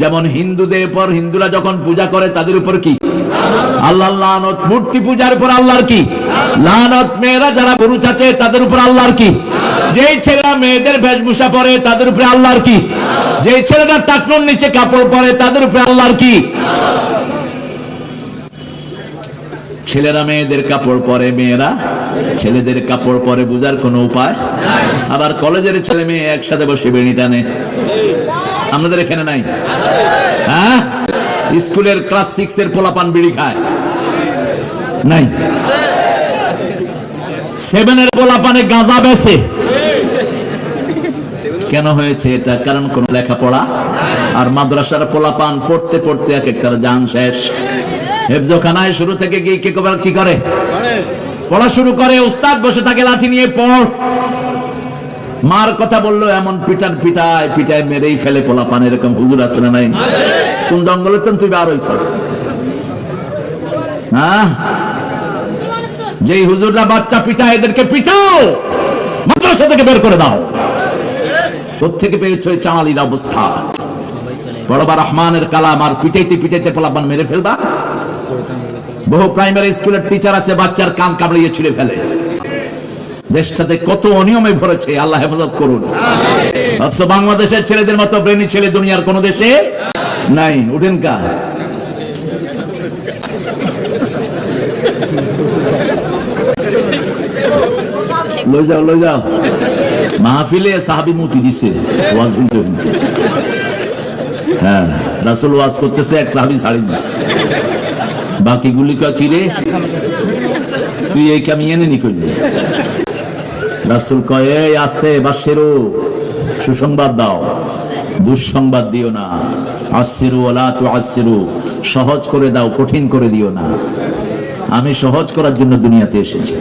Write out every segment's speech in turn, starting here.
যেমন হিন্দুদের পর হিন্দুরা যখন পূজা করে, তাদের উপর কি? আল্লাহ লানত। মূর্তি পূজার উপর আল্লাহর কি? লানত মেয়েরা যারা গরু চাচে, তাদের উপর আল্লাহর কি? যেই ছেলেরা মেয়েদের বেশভূষা পরে, তাদের উপরে আল্লাহর কি? যেই ছেলেরা টাকনুর নিচে কাপড় পরে, তাদের উপরে আল্লাহর কি? ছেলেরা মেয়েদের কাপড় পরে, মেয়েরা ছেলেদের কাপড় পরে, বুঝার কোনো উপায়? আবার কলেজের ছেলে মেয়ে একসাথে বসে বেড়ি টানে। আমাদের এখানে নাই। হ্যাঁ? স্কুলের ক্লাস সিক্স এর পোলাপান বিড়ি খায়। নাই। সেভেনের পোলাপানে গাঁজা বেছে কেন হয়েছে এটা? কারণ কোন লেখাপড়া? আর মাদ্রাসার পোলাপান পড়তে পড়তে এক একটার জান শেষ। হেফজোখানায় শুরু থেকে গিয়ে কি করে? পড়া শুরু করে, উস্তাদ বসে থাকে লাঠি নিয়ে পড়। মার কথা বলল, এমন পিটার পিটায় পিটায় মেরেই ফেলে পোলাপান, এরকম হুজুর আছে না নাই? কোন জঙ্গলে তো তুই বার হইছ? হ্যাঁ? যেই হুজুররা বাচ্চা পিটায়, এদেরকে পিটাও! মাদ্রাসা থেকে বের করে দাও। কোথেকে পেয়েছ এই চাঁড়ালির অবস্থা? বড়বা রহমানের কালাম, আর পিটাইতে পিটাইতে পোলাপান মেরে ফেলবা? বহু প্রাইমারি স্কুলের টিচার আছে, বাচ্চার কান কামড়িয়ে ছিঁড়ে ফেলে। দেশটাতে কত অনিয়মে ভরেছে আল্লাহ হেফাজত করুন। অথচ বাংলাদেশের ছেলেদের মতো ব্রেনি ছেলে দুনিয়ার কোন দেশে নাই। উঠেন কা। লই যাও লই যাও। মাহফিলে সাহাবি মুতি দিছে ওয়াজ শুনতে হ্যাঁ রাসুল ওয়াজ করতেছে এক সাহাবি ছাড়ি দিছে। বাকিগুলি কা কিরে তুই এই কামি এনে নি করলি রাসুল কয়ে আসতে বাসেরু সুসংবাদ দাও। দুঃসংবাদ দিও না। আসিরু ওলা তু আসিরু সহজ করে দাও, কঠিন করে দিও না। আমি সহজ করার জন্য দুনিয়াতে এসেছি।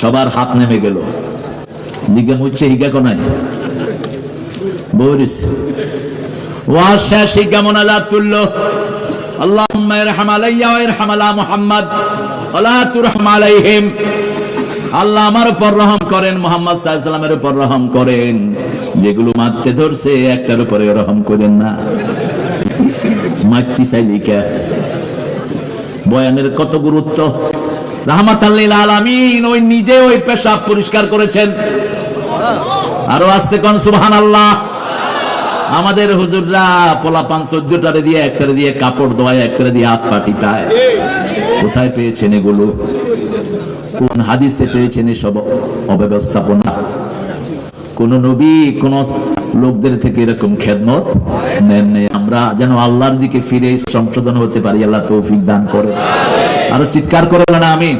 সবার হাত নেমে গেল। মুচ্ছে বৌরিস মোনাজাত তুলল আল্লাহ আলাইয়া আলা তুরহাম আলাইহিম। আল্লাহ আমার উপর রহম করেন, মোহাম্মদ সাল্লামের উপর রহম করেন। যেগুলো মারতে ধরছে, একটার উপরে রহম করেন না। মারতে বয়ানের কত গুরুত্ব? রাহমাত আলামিন, ওই নিজে ওই পেশাব পরিষ্কার করেছেন। আরও আসতে কোন সুবহান আল্লাহ আমাদের হুজুররা পোলাপান চোদ্দটারে দিয়ে, একটারে দিয়ে কাপড় দোয়ায় একটারে দিয়ে হাত পাটি পায় কোথায় পেয়েছেন এগুলো? কোন হাদিসে পেয়েছেন এসব অব্যবস্থাপনা? কোন নবী, কোন লোকদের থেকে এরকম খেদমত নেন নেই। আমরা যেন আল্লাহর দিকে ফিরে সংশোধন হতে পারি, আল্লাহ তৌফিক দান করে। আরও চিৎকার করে না আমি